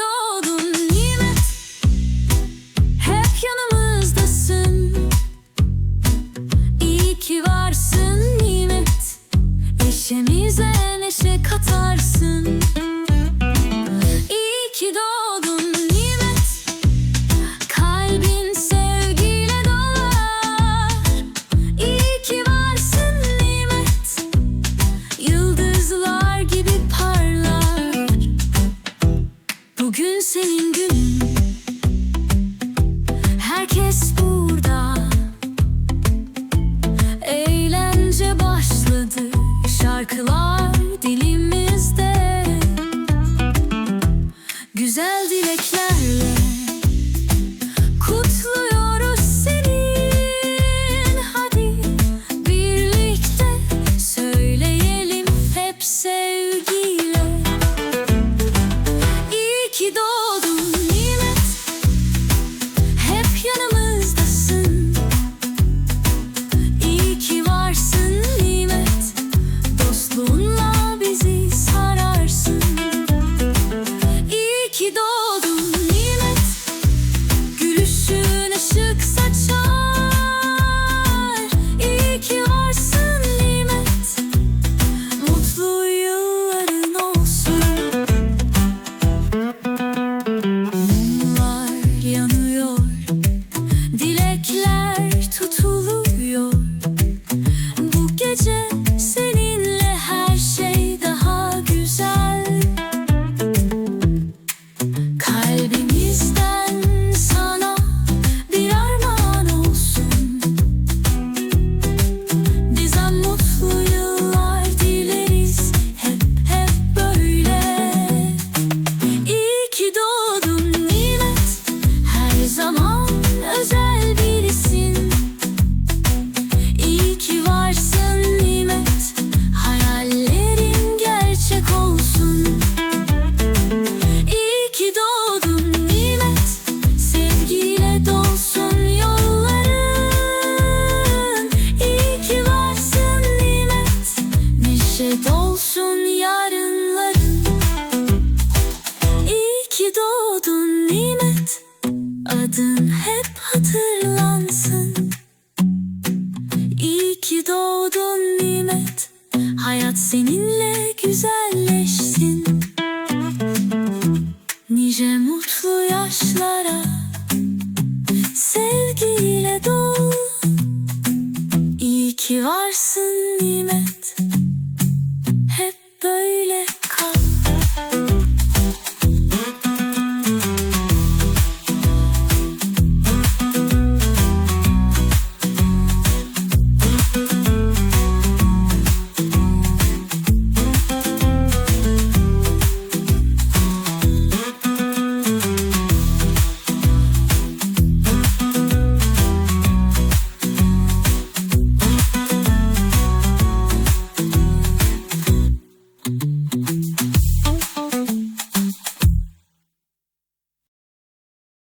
doğdun nimet Hep yanımızdasın. İyi ki varsın nimet. Eşemize neşe katarsın. Neşe dolsun yarınların. İyi ki doğdun nimet Adın hep hatırlansın. İyi ki doğdun nimet Hayat seninle güzelleşsin. Nice mutlu yaşlara Sevgiyle dol İyi ki varsın nimet. 对